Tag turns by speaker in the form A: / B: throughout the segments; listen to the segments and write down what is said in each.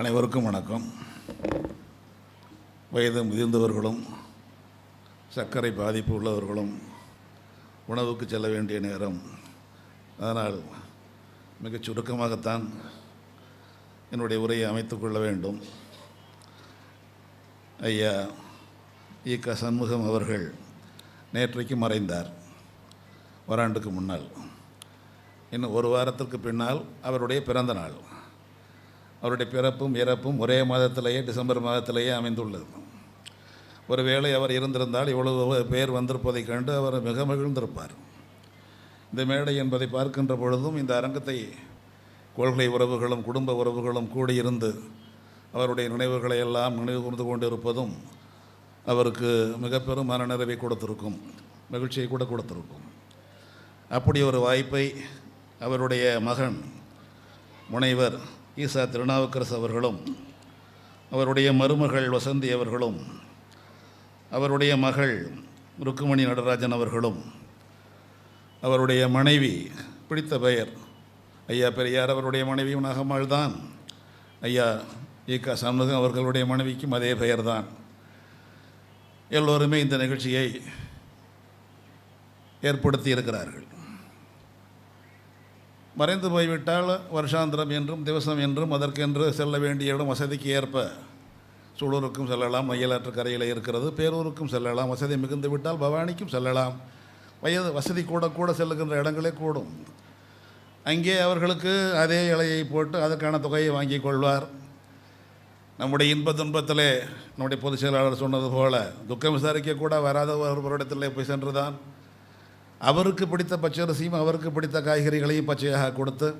A: அனைவருக்கும் வணக்கம். வயது முதிர்ந்தவர்களும் சர்க்கரை பாதிப்பு உள்ளவர்களும் உணவுக்கு செல்ல வேண்டிய நேரம். அதனால் மிகச் சுருக்கமாகத்தான் என்னுடைய உரையை அமைத்துக்கொள்ள வேண்டும். ஐயா இ. க. சண்முகம் அவர்கள் நேற்றைக்கு மறைந்தார் ஓராண்டுக்கு முன்னால். இன்னும் ஒரு வாரத்திற்கு பின்னால் அவருடைய பிறந்த நாள். அவருடைய பிறப்பும் இறப்பும் ஒரே மாதத்திலேயே டிசம்பர் மாதத்திலேயே அமைந்துள்ளது. ஒருவேளை அவர் இருந்திருந்தால் இவ்வளவு பேர் வந்திருப்பதைக் கண்டு அவர் மிக மகிழ்ந்திருப்பார். இந்த மேடை என்பதை பார்க்கின்ற பொழுதும் இந்த அரங்கத்தை கொள்கை உறவுகளும் குடும்ப உறவுகளும் கூடியிருந்து அவருடைய நினைவுகளை எல்லாம் நினைவு கூர்ந்து கொண்டிருப்பதும் அவருக்கு மிக பெரும் மனநிறைவை கொடுத்திருக்கும் மகிழ்ச்சியை கூட கொடுத்திருக்கும். அப்படி ஒரு வாய்ப்பை அவருடைய மகன் முனைவர் ஈசா திருநாவுக்கரசு அவர்களும் அவருடைய மருமகள் வசந்தி அவர்களும் அவருடைய மகள் ருக்குமணி நடராஜன் அவர்களும் அவருடைய மனைவி பிடித்த பெயர் ஐயா பெரியார் அவருடைய மனைவியும் நாகம்மாள் தான் ஐயா ஈகா சண்முகம் அவர்களுடைய மனைவிக்கும் அதே பெயர்தான் எல்லோருமே இந்த நிகழ்ச்சியை ஏற்படுத்தி இருக்கிறார்கள். மறைந்து போய்விட்டால் வருஷாந்திரம் என்றும் திவசம் என்றும் அதற்கென்று செல்ல வேண்டிய இடம் வசதிக்கு ஏற்ப சூலூருக்கும் செல்லலாம் மயிலாற்று கரையில் இருக்கிறது பேரூருக்கும் செல்லலாம் வசதி மிகுந்து விட்டால் பவானிக்கும் செல்லலாம். வயது வசதி கூட கூட செல்லுகின்ற இடங்களே கூடும். அங்கே அவர்களுக்கு அதே இலையை போட்டு அதற்கான தொகையை வாங்கி கொள்வார். நம்முடைய இன்ப துன்பத்திலே நம்முடைய பொதுச் செயலாளர் சொன்னது போல துக்கம் விசாரிக்க கூட வராத ஒரு போய் சென்றுதான். அவருக்கு பிடித்த பச்சரிசியும் அவருக்கு பிடித்த காய்கறிகளையும் பச்சையாக கொடுத்து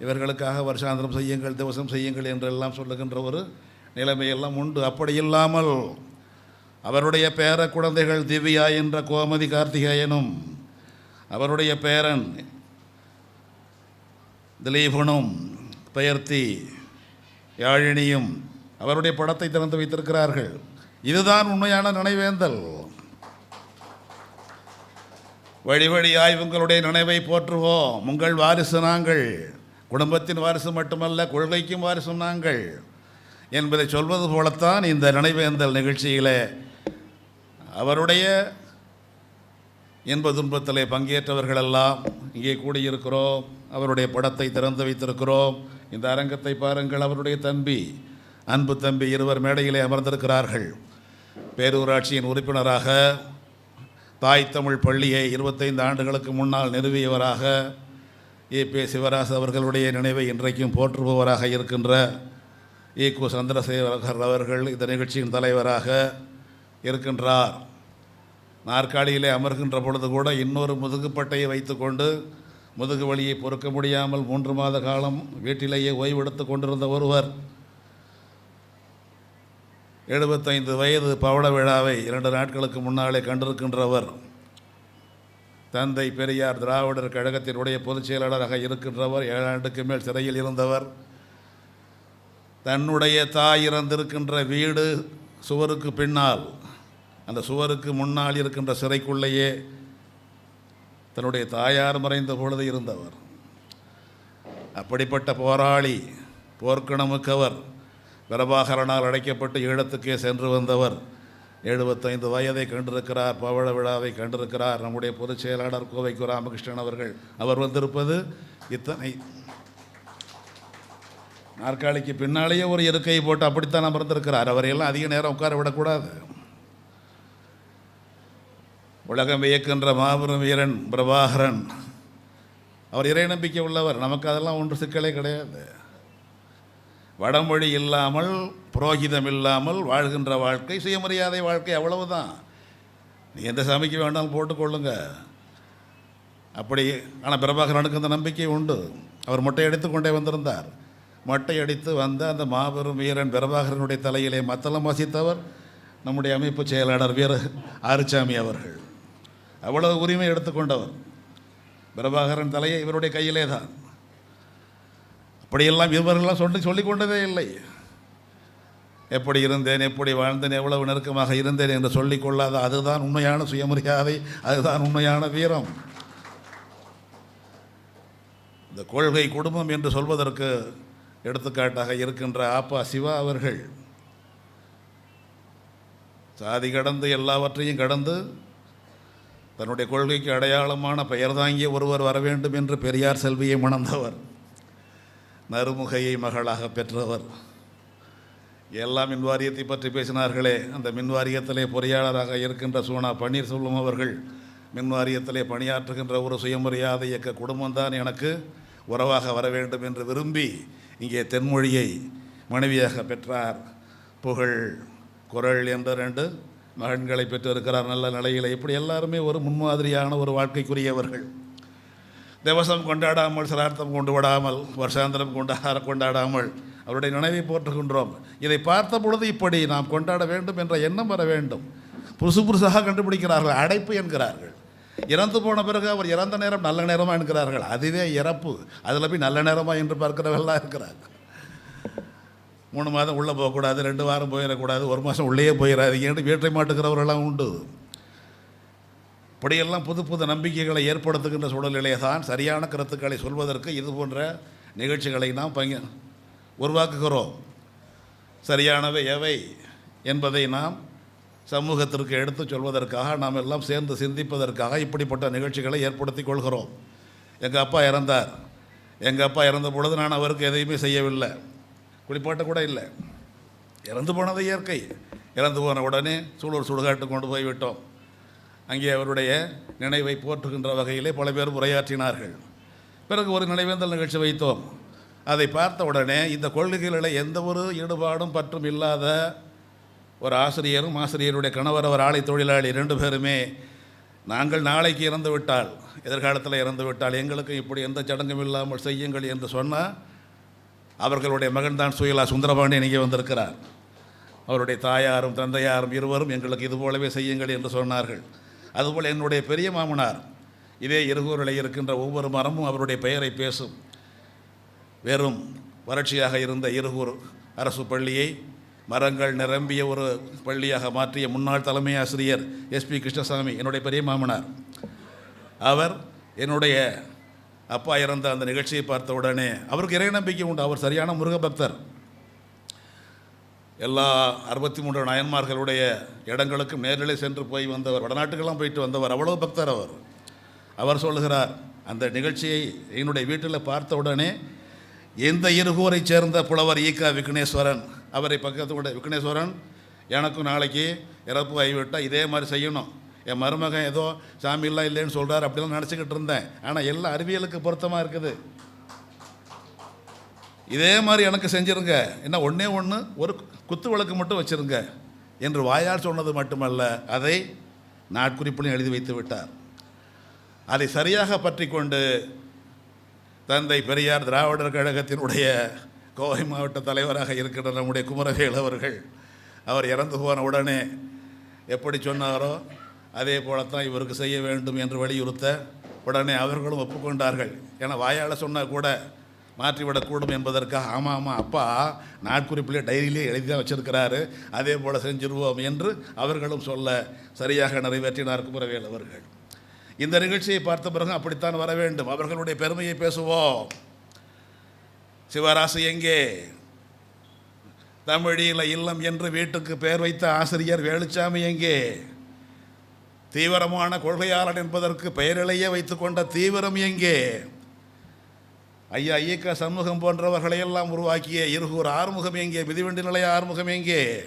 A: இவர்களுக்காக வருஷாந்திரம் செய்யுங்கள் திவசம் செய்யுங்கள் என்றெல்லாம் சொல்லுகின்ற ஒரு நிலைமையெல்லாம் உண்டு. அப்படி இல்லாமல் அவருடைய பேர குழந்தைகள் திவ்யா என்ற கோமதி கார்த்திகேயனும் அவருடைய பேரன் திலீபனும் பெயர்த்தி யாழினியும் அவருடைய படத்தை திறந்து வைத்திருக்கிறார்கள். இதுதான் உண்மையான நினைவேந்தல். வழி வழியாய் உங்களுடைய நினைவை போற்றுவோம். உங்கள் வாரிசு நாங்கள். குடும்பத்தின் வாரிசு மட்டுமல்ல கொள்கைக்கும் வாரிசும் நாங்கள். என்பதை சொல்வது போலத்தான் இந்த நினைவேந்தல் நிகழ்ச்சியிலே அவருடைய இன்ப துன்பத்திலே பங்கேற்றவர்களெல்லாம் இங்கே கூடியிருக்கிறோம். அவருடைய படத்தை திறந்து வைத்திருக்கிறோம். இந்த அரங்கத்தை பாருங்கள் அவருடைய தம்பி அன்பு தம்பி இருவர் மேடையிலே அமர்ந்திருக்கிறார்கள். பேரூராட்சியின் உறுப்பினராக தாய் தமிழ் பள்ளியை இருபத்தைந்து ஆண்டுகளுக்கு முன்னால் நிறுவியவராக ஏபி சிவராசு அவர்களுடைய நினைவை இன்றைக்கும் போற்றுபவராக இருக்கின்ற ஏ கு சந்திரசேகர் அவர்கள் இந்த நிகழ்ச்சியின் தலைவராக இருக்கின்றார். நாற்காலியிலே அமர்கின்ற பொழுது கூட இன்னொரு முதுகுப்பட்டையை வைத்துக்கொண்டு முதுகு வலியை பொறுக்க முடியாமல் மூன்று மாத காலம் வீட்டிலேயே ஓய்வெடுத்து கொண்டிருந்த ஒருவர் எழுபத்தைந்து வயது பவள விழாவை இரண்டு நாட்களுக்கு முன்னாலே கண்டிருக்கின்றவர். தந்தை பெரியார் திராவிடர் கழகத்தினுடைய பொதுச் செயலாளராக இருக்கின்றவர். ஏழு ஆண்டுக்கு மேல் சிறையில் இருந்தவர். தன்னுடைய தாய் இறந்திருக்கின்ற வீடு சுவருக்கு பின்னால் அந்த சுவருக்கு முன்னால் இருக்கின்ற சிறைக்குள்ளேயே தன்னுடைய தாயார் மறைந்த பொழுது இருந்தவர். அப்படிப்பட்ட போராளி போர்க்கணமுக்கவர் பிரபாகரனால் அழைக்கப்பட்டு ஈழத்துக்கே சென்று வந்தவர். எழுபத்தைந்து வயதை கண்டிருக்கிறார் பவழ விழாவை கண்டிருக்கிறார். நம்முடைய பொதுச் செயலாளர் கோவைக்கு ராமகிருஷ்ணன் அவர்கள். அவர் வந்திருப்பது இத்தனை நாற்காலிக்கு பின்னாலேயே ஒரு இருக்கையை போட்டு அப்படித்தான் அமர்ந்திருக்கிறார். அவரையெல்லாம் அதிக நேரம் உட்கார விடக்கூடாது. உலகம் வியக்கின்ற மாபெரும் வீரன் பிரபாகரன். அவர் இறை நம்பிக்கை உள்ளவர். நமக்கு அதெல்லாம் ஒன்று சிக்கலே கிடையாது. வடமொழி இல்லாமல் புரோகிதம் இல்லாமல் வாழ்கின்ற வாழ்க்கை சுயமரியாதை வாழ்க்கை அவ்வளவுதான். நீ எந்த சாமிக்கு வேண்டாலும் போட்டுக்கொள்ளுங்க அப்படி ஆனால் பிரபாகரனுக்கு அந்த நம்பிக்கை உண்டு. அவர் மொட்டை அடித்து கொண்டே வந்திருந்தார். மொட்டை அடித்து வந்த அந்த மாபெரும் வீரன் பிரபாகரனுடைய தலையிலே மத்தளம் வாசித்தவர் நம்முடைய அமைப்பு செயலாளர் வீர ஆறுசாமி அவர்கள். அவ்வளவு உரிமை எடுத்துக்கொண்டவர் பிரபாகரன் தலையை இவருடைய கையிலே தான். அப்படியெல்லாம் இவர்கள்லாம் சொல்லி சொல்லி கொண்டதே இல்லை. எப்படி இருந்தேன் எப்படி வாழ்ந்தேன் எவ்வளவு நெருக்கமாக இருந்தேன் என்று சொல்லிக் கொள்ளாத அதுதான் உண்மையான சுயமரியாதை அதுதான் உண்மையான வீரம். இந்த கொள்கை குடும்பம் என்று சொல்வதற்கு எடுத்துக்காட்டாக இருக்கின்ற ஆப்பா சிவா அவர்கள் சாதி கடந்து எல்லாவற்றையும் கடந்து தன்னுடைய கொள்கைக்கு அடையாளமான பெயர் தாங்கிய ஒருவர் வர வேண்டும் என்று பெரியார் செல்வியை மணந்தவர். நறுமுகையை மகளாக பெற்றவர். எல்லா மின் வாரியத்தை பற்றி பேசினார்களே. அந்த மின் வாரியத்திலே பொறியாளராக இருக்கின்ற சோனா பன்னீர்செல்வம் அவர்கள் மின் வாரியத்திலே பணியாற்றுகின்ற ஒரு சுயமரியாதை இயக்க குடும்பம்தான் எனக்கு. உறவாக வர வேண்டும் என்று விரும்பி இங்கே தென்மொழியை மனைவியாக பெற்றார். புகழ் குரல் என்ற ரெண்டு மகன்களை பெற்றிருக்கிறார். நல்ல நிலையில் இப்படி எல்லாருமே ஒரு முன்மாதிரியான ஒரு வாழ்க்கைக்குரியவர்கள். திவசம் கொண்டாடாமல் சிரார்த்தம் கொண்டு விடாமல் வருஷாந்திரம் கொண்டாட கொண்டாடாமல் அவருடைய நினைவை போற்றுகின்றோம். இதை பார்த்த பொழுது இப்படி நாம் கொண்டாட வேண்டும் என்ற எண்ணம் வர வேண்டும். புதுசு புதுசாக கண்டுபிடிக்கிறார்கள். அடைப்பு என்கிறார்கள். இறந்து போன பிறகு அவர் இறந்த நேரம் நல்ல நேரமாக என்கிறார்கள். அதுவே இறப்பு. அதில் போய் நல்ல நேரமாக என்று பார்க்கிறவர்களாக இருக்கிறார்கள் மூணு மாதம் உள்ளே போகக்கூடாது ரெண்டு வாரம் போயிடக்கூடாது ஒரு மாதம் உள்ளேயே போயிடாதீங்கன்னு வீட்டை மாட்டுக்கிறவரெல்லாம் உண்டு. இப்படியெல்லாம் புது புது நம்பிக்கைகளை ஏற்படுத்துகின்ற சூழலிலே தான் சரியான கருத்துக்களை சொல்வதற்கு இது போன்ற நிகழ்ச்சிகளை நாம் பங்கு உருவாக்குகிறோம். சரியானவை எவை என்பதை நாம் சமூகத்திற்கு எடுத்துச் சொல்வதற்காக நாம் எல்லாம் சேர்ந்து சிந்திப்பதற்காக இப்படிப்பட்ட நிகழ்ச்சிகளை ஏற்படுத்தி கொள்கிறோம். எங்கள் அப்பா இறந்தார். எங்கள் அப்பா இறந்த பொழுது நான் அவருக்கு எதையுமே செய்யவில்லை. குளிப்பாட்ட கூட இல்லை. இறந்து போனது இயற்கை. இறந்து போன உடனே சூழல் சுடுகாட்டு கொண்டு போய் விட்டோம் அங்கே அவருடைய நினைவை போற்றுகின்ற வகையிலே பல பேர் உரையாற்றினார்கள். பிறகு ஒரு நினைவேந்தல் நிகழ்ச்சி வைத்தோம். அதை பார்த்த உடனே இந்த கொள்கைகளில் எந்த ஒரு ஈடுபாடும் பற்றும் இல்லாத ஒரு ஆசிரியரும் ஆசிரியருடைய கணவர் அவர் ஆலை தொழிலாளி ரெண்டு பேருமே நாங்கள் நாளைக்கு இறந்து விட்டால் எதிர்காலத்தில் இறந்து விட்டால் எங்களுக்கு இப்படி எந்த சடங்கும் இல்லாமல் செய்யுங்கள் என்று சொன்னால் அவர்களுடைய மகன் தான் சுயலா சுந்தரபாண்டியன் இங்கே வந்திருக்கிறார். அவருடைய தாயாரும் தந்தையாரும் இருவரும் எங்களுக்கு இது போலவே செய்யுங்கள் என்று சொன்னார்கள். அதுபோல் என்னுடைய பெரிய மாமனார் இதே இருகூரில் இருக்கின்ற ஒவ்வொரு மரமும் அவருடைய பெயரை பேசும். வெறும் வறட்சியாக இருந்த இருகூர் அரசு பள்ளியை மரங்கள் நிரம்பிய ஒரு பள்ளியாக மாற்றிய முன்னாள் தலைமை ஆசிரியர் எஸ்பி கிருஷ்ணசாமி என்னுடைய பெரிய மாமனார். அவர் என்னுடைய அப்பா இறந்த அந்த நிகழ்ச்சியை பார்த்த உடனே அவருக்கு இறை நம்பிக்கை உண்டு. அவர் சரியான முருக பக்தர் எல்லா அறுபத்தி மூன்று நாயன்மார்களுடைய இடங்களுக்கும் நேரிலே சென்று போய் வந்தவர் வடநாட்டுக்கெல்லாம் போயிட்டு வந்தவர் அவ்வளோ பக்தர் அவர். அவர் சொல்லுகிறார் அந்த நிகழ்ச்சியை என்னுடைய வீட்டில் பார்த்த உடனே எந்த இருகூரை சேர்ந்த புலவர் ஈகா விக்னேஸ்வரன்? அவரை பக்கத்து கூட விக்னேஸ்வரன் எனக்கும் நாளைக்கு இறப்பு ஆகிவிட்டால் இதே மாதிரி செய்யணும். என் மருமகன் ஏதோ சாமியெல்லாம் இல்லைன்னு சொல்கிறார் அப்படிலாம் நினச்சிக்கிட்டு இருந்தேன். ஆனால் எல்லாம் அறிவியலுக்கு பொருத்தமாக இருக்குது. இதே மாதிரி எனக்கு செஞ்சிருங்க. என்ன ஒன்றே ஒன்று ஒரு குத்து விளக்கு மட்டும் வச்சிருங்க. என்று வாயால் சொன்னது மட்டுமல்ல அதை நாட்குறிப்பிலும் எழுதி வைத்து விட்டார். அதை சரியாக பற்றி கொண்டு தந்தை பெரியார் திராவிடர் கழகத்தினுடைய கோவை மாவட்ட தலைவராக இருக்கின்ற நம்முடைய குமரவேல் அவர்கள் அவர் இறந்து போன உடனே எப்படி சொன்னாரோ அதே போலத்தான் இவருக்கு செய்ய வேண்டும் என்று வலியுறுத்த உடனே அவர்களும் ஒப்புக்கொண்டார்கள். ஏன்னா வாயால் சொன்னால் கூட மாற்றிவிடக்கூடும் என்பதற்காக ஆமாம் ஆமாம் அப்பா நாட்குறிப்பிலே டைரியிலே எழுதி தான் வச்சிருக்கிறாரு. அதே போல் செஞ்சிருவோம் என்று அவர்களும் சொல்ல சரியாக நிறைவேற்றினார் குமரவேல் அவர்கள். இந்த நிகழ்ச்சியை பார்த்த பிறகு அப்படித்தான் வர வேண்டும். அவர்களுடைய பெருமையை பேசுவோம். சிவராசு எங்கே? தமிழில் இல்லம் என்று வீட்டுக்கு பெயர் வைத்த ஆசிரியர் வேலுச்சாமி எங்கே? தீவிரமான கொள்கையாளன் என்பதற்கு பெயரிலேயே வைத்துக்கொண்ட தீவிரம் எங்கே? ஐயா ஐயக்க சண்முகம் போன்றவர்களையெல்லாம் உருவாக்கிய இருகூர் ஆறுமுகம் எங்கே? மிதிவண்டி நிலைய ஆறுமுகம் எங்கே?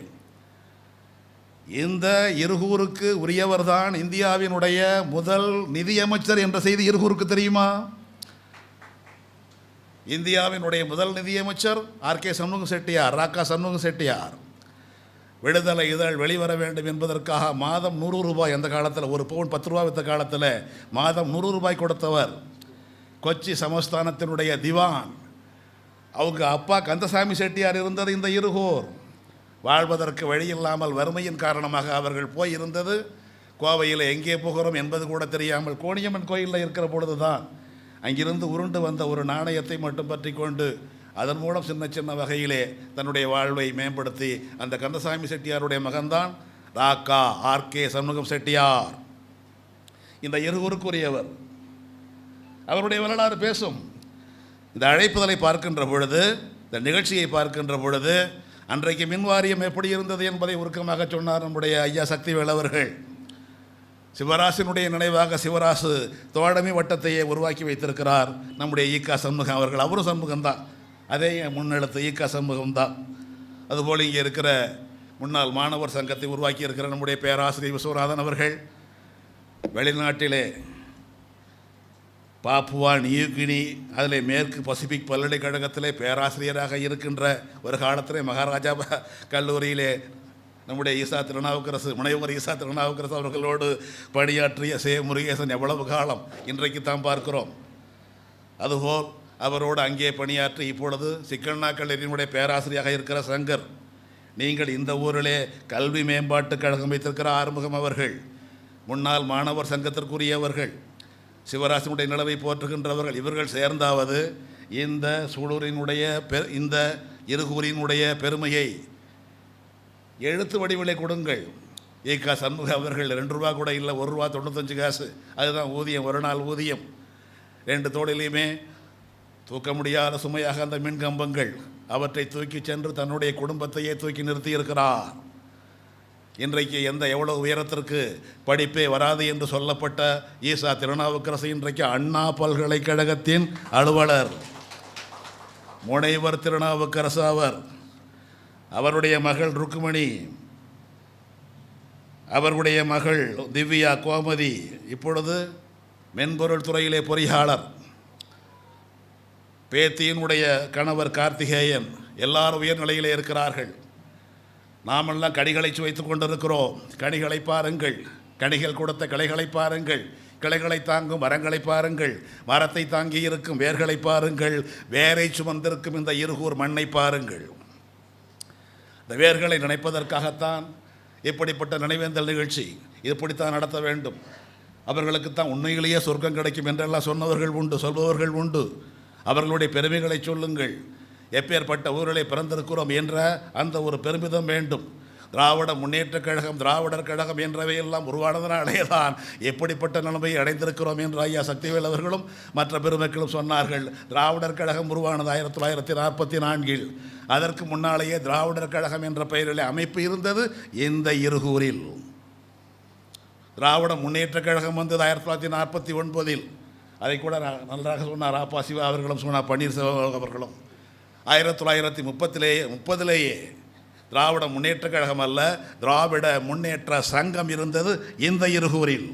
A: இந்த இருகூருக்கு உரியவர்தான் இந்தியாவினுடைய முதல் நிதியமைச்சர் என்ற செய்தி இருகூருக்கு தெரியுமா? இந்தியாவினுடைய முதல் நிதியமைச்சர் ஆர். கே. சண்முகம் செட்டியார் ராக்கா சண்முகம் செட்டியார். விடுதலை இதழ் வெளிவர வேண்டும் என்பதற்காக மாதம் நூறு ரூபாய் அந்த காலத்தில் ஒரு பவுன் பத்து ரூபா வித்த காலத்தில் மாதம் நூறு ரூபாய் கொடுத்தவர் கொச்சி சமஸ்தானத்தினுடைய திவான். அவங்க அப்பா கந்தசாமி செட்டியார் இருந்தது இந்த இருகூர். வாழ்வதற்கு வழி இல்லாமல் வறுமையின் காரணமாக அவர்கள் போய் இருந்தது கோவையில் எங்கே போகிறோம் என்பது கூட தெரியாமல் கோணியம்மன் கோயிலில் இருக்கிற பொழுது தான் அங்கிருந்து உருண்டு வந்த ஒரு நாணயத்தை மட்டும் பற்றி கொண்டு அதன் மூலம் சின்ன சின்ன வகையிலே தன்னுடைய வாழ்வை மேம்படுத்தி அந்த கந்தசாமி செட்டியாருடைய மகன்தான் ராக்கா ஆர்கே சண்முகம் செட்டியார். இந்த இருவருக்குரியவர் அவருடைய வரலாறு பேசும். இந்த அழைப்புதலை பார்க்கின்ற பொழுது இந்த நிகழ்ச்சியை பார்க்கின்ற பொழுது அன்றைக்கு மின்வாரியம் எப்படி இருந்தது என்பதை உருக்கமாக சொன்னார் நம்முடைய ஐயா சக்திவேல் அவர்கள். சிவராசினுடைய நினைவாக சிவராசு தோழமை வட்டத்தையே உருவாக்கி வைத்திருக்கிறார். நம்முடைய ஈகா சண்முகம் அவர்கள் அவரும் சண்முகம்தான் அதே முன்னெழுத்து ஈக்கா சண்முகம்தான் அதுபோல் இங்கே இருக்கிற முன்னாள் மாணவர் சங்கத்தை உருவாக்கி இருக்கிற நம்முடைய பேராசிரியர் விஸ்வநாதன் அவர்கள் வெளிநாட்டிலே பாப்புவா நியூகினி அதில் மேற்கு பசிபிக் பல்கலைக்கழகத்திலே பேராசிரியராக இருக்கின்ற ஒரு காலத்திலே மகாராஜா கல்லூரியிலே நம்முடைய ஈசா திருநாவுக்கரசு முனைவர் ஈசா திருநாவுக்கரசு அவர்களோடு பணியாற்றிய சே. முருகேசன் எவ்வளவு காலம் இன்றைக்கு தான் பார்க்கிறோம். அதுபோல் அவரோடு அங்கே பணியாற்றி இப்பொழுது சிக்கண்ணா கல்லூரியினுடைய பேராசிரியராக இருக்கிற சங்கர் நீங்கள் இந்த ஊரிலே கல்வி மேம்பாட்டுக் கழகம் வைத்திருக்கிற ஆறுமுகம் அவர்கள் முன்னாள் மாணவர் சங்கத்திற்குரியவர்கள் சிவராசனுடைய நிலவை போற்றுகின்றவர்கள் இவர்கள் சேர்ந்தாவது இந்த சூழூரினுடைய பெ இந்த இருகூரினுடைய பெருமையை எழுத்து வடிவிலை கொடுங்கள். ஏகா சண்முக அவர்கள் ரெண்டு ரூபா கூட இல்லை ஒரு ரூபா தொண்ணூத்தஞ்சு காசு. அதுதான் ஊதியம் ஒரு நாள் ஊதியம். ரெண்டு தோளிலையுமே தூக்க முடியாத சுமையாக அந்த மின் கம்பங்கள் அவற்றை தூக்கி சென்று தன்னுடைய குடும்பத்தையே தூக்கி நிறுத்தியிருக்கிறார். இன்றைக்கு எந்த எவ்வளவு உயரத்திற்கு படிப்பே வராது என்று சொல்லப்பட்ட ஈசா திருநாவுக்கரசு இன்றைக்கு அண்ணா பல்கலைக்கழகத்தின் அலுவலர். முனைவர் திருநாவுக்கரசு அவர் அவருடைய மகள் ருக்குமணி அவருடைய மகள் திவ்யா கோமதி இப்பொழுது மென்பொருள் துறையிலே பொறியாளர். பேத்தியினுடைய கணவர் கார்த்திகேயன் எல்லார் உயர்நிலையிலே இருக்கிறார்கள். நாமெல்லாம் கனிகளை சுவைத்துக் கொண்டிருக்கிறோம். கனிகளை பாருங்கள். கனிகள் கொடுத்த கிளைகளை பாருங்கள். கிளைகளை தாங்கும் மரங்களை பாருங்கள். மரத்தை தாங்கி இருக்கும் வேர்களை பாருங்கள். வேரை சுமந்திருக்கும் இந்த இருகூர் மண்ணை பாருங்கள். இந்த வேர்களை நினைப்பதற்காகத்தான் இப்படிப்பட்ட நினைவேந்தல் நிகழ்ச்சி இப்படித்தான் நடத்த வேண்டும். அவர்களுக்குத்தான் உண்மையிலேயே சொர்க்கம் கிடைக்கும் என்றெல்லாம் சொன்னவர்கள் உண்டு சொல்பவர்கள் உண்டு. அவர்களுடைய பெருமைகளை சொல்லுங்கள். எப்பேற்பட்ட ஊரிலே பிறந்திருக்கிறோம் என்ற அந்த ஒரு பெருமிதம் வேண்டும். திராவிட முன்னேற்றக் கழகம் திராவிடர் கழகம் என்றவையெல்லாம் உருவானதனாலே தான் எப்படிப்பட்ட நிலைமையை அடைந்திருக்கிறோம் என்று ஐயா சக்திவேல் அவர்களும் மற்ற பெருமக்களும் சொன்னார்கள். திராவிடர் கழகம் உருவானது ஆயிரத்தி தொள்ளாயிரத்தி நாற்பத்தி நான்கில். அதற்கு முன்னாலேயே திராவிடர் கழகம் என்ற பெயரிலே அமைப்பு இருந்தது இந்த இருகூரில். திராவிட முன்னேற்றக் கழகம் வந்தது ஆயிரத்தி தொள்ளாயிரத்தி நாற்பத்தி ஒன்பதில். அதை கூட நன்றாக சொன்னார் ஆப்பா சிவா அவர்களும் சொன்னார் பன்னீர்செல்வம் அவர்களும். ஆயிரத்தி தொள்ளாயிரத்தி முப்பத்திலேயே முப்பதிலேயே திராவிட முன்னேற்ற கழகம் அல்ல திராவிட முன்னேற்ற சங்கம் இருந்தது இந்த இருகூரில்.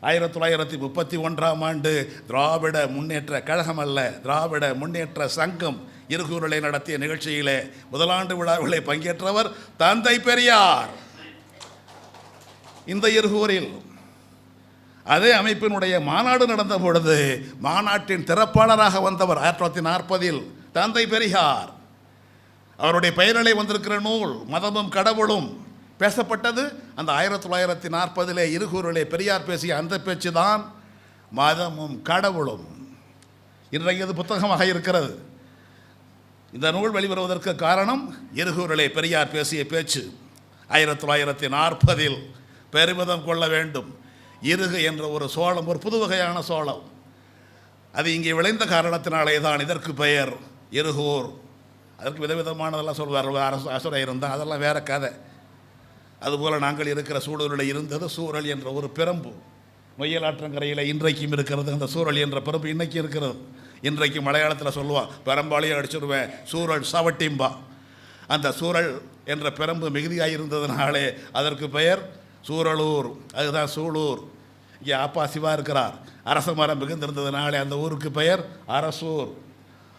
A: ஆயிரத்தி தொள்ளாயிரத்தி முப்பத்தி ஒன்றாம் ஆண்டு திராவிட முன்னேற்ற கழகம் அல்ல திராவிட முன்னேற்ற சங்கம் இருகூரிலே நடத்திய நிகழ்ச்சியிலே முதலாண்டு விழாவிலே பங்கேற்றவர் தந்தை பெரியார். இந்த இருகூரில் அதே அமைப்பினுடைய மாநாடு நடந்த பொழுது மாநாட்டின் திறப்பாளராக வந்தவர் ஆயிரத்தி தொள்ளாயிரத்தி நாற்பதில் தந்தை பெரியார். அவருடைய பெயரிலே வந்திருக்கிற நூல் மதமும் கடவுளும் பேசப்பட்டது. அந்த ஆயிரத்தி தொள்ளாயிரத்தி நாற்பதிலே இருகூரிலே பெரியார் பேசிய அந்த பேச்சு தான் மதமும் கடவுளும். இன்றைக்கு இது புத்தகமாக இருக்கிறது. இந்த நூல் வெளிவருவதற்கு காரணம் இருகூரிலே பெரியார் பேசிய பேச்சு. ஆயிரத்தி தொள்ளாயிரத்தி நாற்பதில் பெருமிதம் கொள்ள வேண்டும். இருகு என்ற ஒரு சோளம் ஒரு புது வகையான சோளம். அது இங்கே விளைந்த காரணத்தினாலே தான் இதற்கு பெயர். இருகூர் அதற்கு விதவிதமானதெல்லாம் சொல்வார் அரசு அசுரை இருந்தால் அதெல்லாம் வேற கதை. அதுபோல் நாங்கள் இருக்கிற சூழலில் இருந்தது சூழல் என்ற ஒரு பெரம்பு. நொய்யல் ஆற்றங்கரையில் இன்றைக்கும் இருக்கிறது. அந்த சூழல் என்ற பெரம்பு இன்றைக்கும் இருக்கிறது. இன்றைக்கு மலையாளத்தில் சொல்லுவான் பெரம்பாலையும் அடிச்சிடுவேன் சூழல் சவட்டிம்பா. அந்த சூழல் என்ற பெரம்பு மிகுதியாக இருந்ததுனாலே அதற்கு பெயர் சூரலூர். அதுதான் சூலூர். இங்கே அப்பா சிவா இருக்கிறார். அரச மரம் மிகுந்திருந்ததுனாலே அந்த ஊருக்கு பெயர் அரசூர்.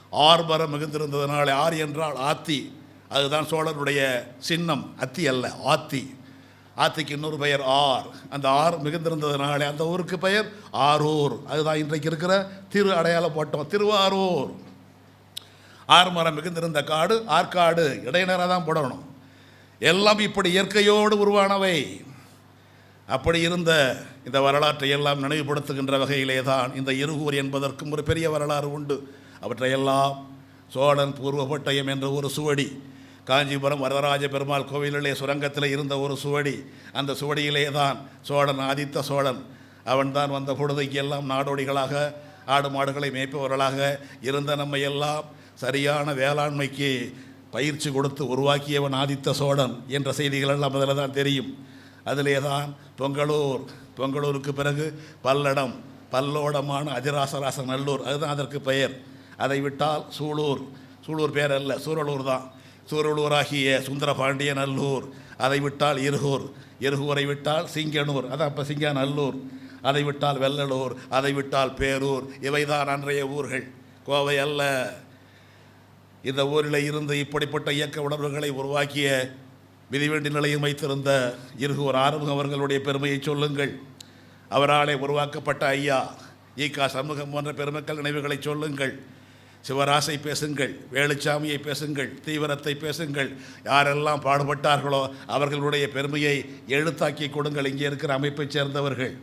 A: ஆர் மிகுந்திருந்ததுனால மிகுந்திருந்ததுனாலே ஆர் என்றால் ஆத்தி. அதுதான் சோழனுடைய சின்னம் அத்தி அல்ல ஆத்தி. ஆத்திக்கு இன்னொரு பெயர் ஆர். அந்த ஆர் மிகுந்திருந்ததுனாலே அந்த ஊருக்கு பெயர் ஆரூர். அதுதான் இன்றைக்கு இருக்கிற திரு அடையாளம் போட்டோம் திருவாரூர். ஆறுமரம் மிகுந்திருந்த காடு ஆற்காடு இடையினராக தான் போடணும். எல்லாம் இப்படி இயற்கையோடு உருவானவை. அப்படி இருந்த இந்த வரலாற்றை எல்லாம் நினைவுபடுத்துகின்ற வகையிலே தான் இந்த இருகூர் என்பதற்கும் ஒரு பெரிய வரலாறு உண்டு. அவற்றையெல்லாம் சோழன் பூர்வப்பட்டயம் என்ற ஒரு சுவடி காஞ்சிபுரம் வரதராஜ பெருமாள் கோவிலிலே சுரங்கத்தில் இருந்த ஒரு சுவடி அந்த சுவடியிலே தான் சோழன் ஆதித்த சோழன். அவன்தான் வந்த பொழுது எல்லாம் நாடோடிகளாக ஆடு மாடுகளை மேய்ப்பவர்களாக இருந்த நம்ம எல்லாம் சரியான வேளாண்மைக்கு பயிற்சி கொடுத்து உருவாக்கியவன் ஆதித்த சோழன் என்ற செய்திகள் எல்லாம் அதில் தான் தெரியும். அதிலே தான் பொங்கலூர் பொங்கலூருக்கு பிறகு பல்லடம் பல்லோடமான அதிராசராச நல்லூர் அதுதான் அதற்கு பெயர். அதை விட்டால் சூலூர். சூலூர் பேர் அல்ல சூரலூர் தான். சூரலூராகிய சுந்தரபாண்டிய நல்லூர். அதை விட்டால் இருகூர். இருகூரை விட்டால் சிங்கனூர். அதான் இப்போ சிங்கநல்லூர் அதை விட்டால் வெள்ளலூர். அதை விட்டால் பேரூர். இவைதான் அன்றைய ஊர்கள். கோவை அல்ல. இந்த ஊரில் இருந்து இப்படிப்பட்ட இயக்க உணர்வுகளை உருவாக்கிய மிதிவேண்டி நிலையம் வைத்திருந்த இருகூர் ஆறுமுகம் அவர்களுடைய பெருமையை சொல்லுங்கள். அவராலே உருவாக்கப்பட்ட ஐயா. ஈகா சமூகம் போன்ற பெருமக்கள் நினைவுகளை சொல்லுங்கள். சிவராசை பேசுங்கள் வேலுச்சாமியை பேசுங்கள் தீவிரத்தை பேசுங்கள். யாரெல்லாம் பாடுபட்டார்களோ அவர்களுடைய பெருமையை எழுத்தாக்கி கொடுங்கள். இங்கே இருக்கிற அமைப்பைச் சேர்ந்தவர்கள்.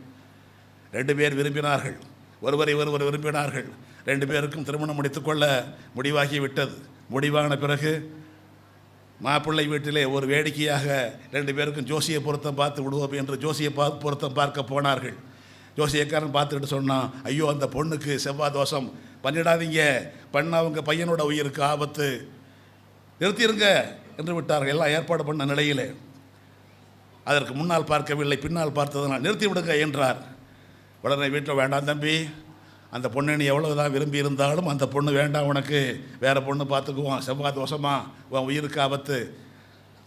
A: ரெண்டு பேர் விரும்பினார்கள். ஒருவரை ஒருவர் விரும்பினார்கள். ரெண்டு பேருக்கும் திருமணம் முடித்துக்கொள்ள முடிவாகி விட்டது முடிவான பிறகு மாப்பிள்ளை வீட்டிலே ஒரு வேடிக்கையாக ரெண்டு பேருக்கும் ஜோசிய பொருத்தம் பார்த்து விடுவோம் என்று ஜோசிய பா பொருத்தம் பார்க்க போனார்கள். ஜோசியக்காரன் பார்த்துக்கிட்டு சொன்னான் ஐயோ அந்த பொண்ணுக்கு செவ்வாய் தோஷம். பண்ணிடாதீங்க. பண்ண அவங்க பையனோட உயிருக்கு ஆபத்து. நிறுத்திடுங்க என்று விட்டார்கள். எல்லாம் ஏற்பாடு பண்ண நிலையில். அதற்கு முன்னால் பார்க்கவில்லை பின்னால் பார்த்ததனால் நிறுத்தி விடுங்க என்றார். உடனே வீட்டில் வேண்டாம் தம்பி அந்த பொண்ணு நீ எவ்வளோ தான் விரும்பி இருந்தாலும் அந்த பொண்ணு வேண்டாம் உனக்கு. வேறு பொண்ணு பார்த்துக்குவோம் செவ்வாய் தோஷமா உன் உயிருக்கு ஆபத்து.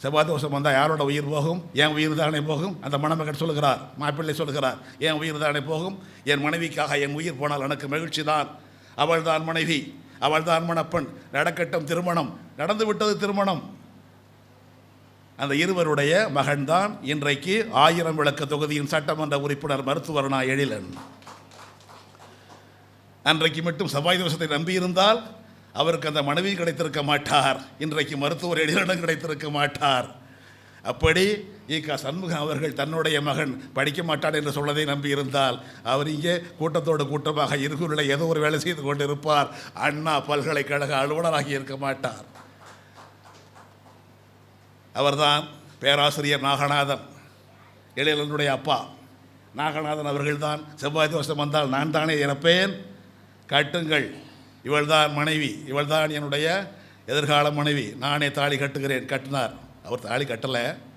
A: செவ்வாய் தோஷம் வந்தால் யாரோட உயிர் போகும்? என் உயிர் தானே போகும்? அந்த மணமகன் சொல்கிறார் மாப்பிள்ளை சொல்கிறார் என் உயிர் தானே போகும். என் மனைவிக்காக என் உயிர் போனால் எனக்கு மகிழ்ச்சி தான் அவள் தான் மனைவி அவள் தான் மணப்பெண். நடக்கட்டும் திருமணம். நடந்து விட்டது திருமணம். அந்த இருவருடைய மகன்தான் இன்றைக்கு ஆயிரம் விளக்க தொகுதியின் சட்டமன்ற உறுப்பினர் மருத்துவர் நா எழிலன். அன்றைக்கு மட்டும் செவ்வாய் தோஷத்தை நம்பியிருந்தால் அவருக்கு அந்த மனைவி கிடைத்திருக்க மாட்டார். இன்றைக்கு மருத்துவர் எழிலனும் கிடைத்திருக்க மாட்டார். அப்படி ஈகா சண்முகம் அவர்கள் தன்னுடைய மகன் படிக்க மாட்டான் என்று சொல்லதை நம்பியிருந்தால் அவர் இங்கே கூட்டத்தோடு கூட்டமாக இருக்குள்ள ஏதோ ஒரு வேலை செய்து கொண்டிருப்பார். அண்ணா பல்கலைக்கழக அலுவலராகி இருக்க மாட்டார். அவர்தான் பேராசிரியர் நாகநாதன் இளையலனுடைய அப்பா. நாகநாதன் அவர்கள்தான் செவ்வாய் தோஷம் வந்தால் நான் தானே இறப்பேன்? கட்டுங்கள். இவள்தான் மனைவி. இவள்தான் என்னுடைய எதிர்கால மனைவி. நானே தாலி கட்டுகிறேன். கட்டினார். அவர் தாலி கட்டலை.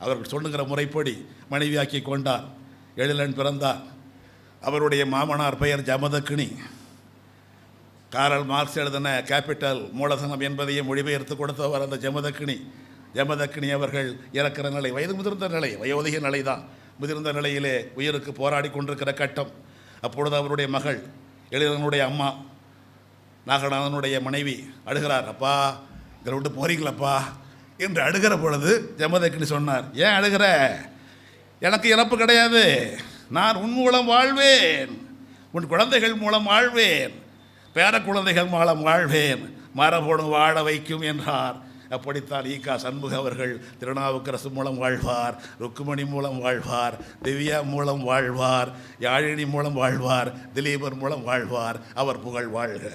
A: அவர்கள் சொல்லுகிற முறைப்படி மனைவியாக்கி கொண்டார். எழிலன் பிறந்தார். அவருடைய மாமனார் பெயர் ஜமதக்கினி. காரல் மார்க்ஸ் எழுதின கேபிட்டல் மூலதனம் என்பதையும் மொழிபெயர்த்து கொடுத்தவர் அந்த ஜமதக்கினி. ஜமதக்கினி அவர்கள் இறக்கிற நிலை வயது முதிர்ந்த நிலை வயோதிக நிலை தான் முதிர்ந்த நிலையிலே உயிருக்கு போராடி கொண்டிருக்கிற கட்டம். அப்பொழுது அவருடைய மகள் எழிலனுடைய அம்மா நாகநாதனுடைய மனைவி அழுகிறார் அப்பா இதை விட்டு என்று அழுகிற பொழுது ஜமதக்கினி சொன்னார் ஏன் அழுகிற? எனக்கு இறப்பு கிடையாது. நான் உன் மூலம் வாழ்வேன். உன் குழந்தைகள் மூலம் வாழ்வேன். பேர குழந்தைகள் மூலம் வாழ்வேன். மரபொடு வாழ வைக்கும் என்றார். அப்படித்தான் ஈகா சண்முக அவர்கள் திருநாவுக்கரசு மூலம் வாழ்வார் ருக்குமணி மூலம் வாழ்வார் திவ்யா மூலம் வாழ்வார் யாழினி மூலம் வாழ்வார் திலீபர் மூலம் வாழ்வார். அவர் புகழ் வாழ்க.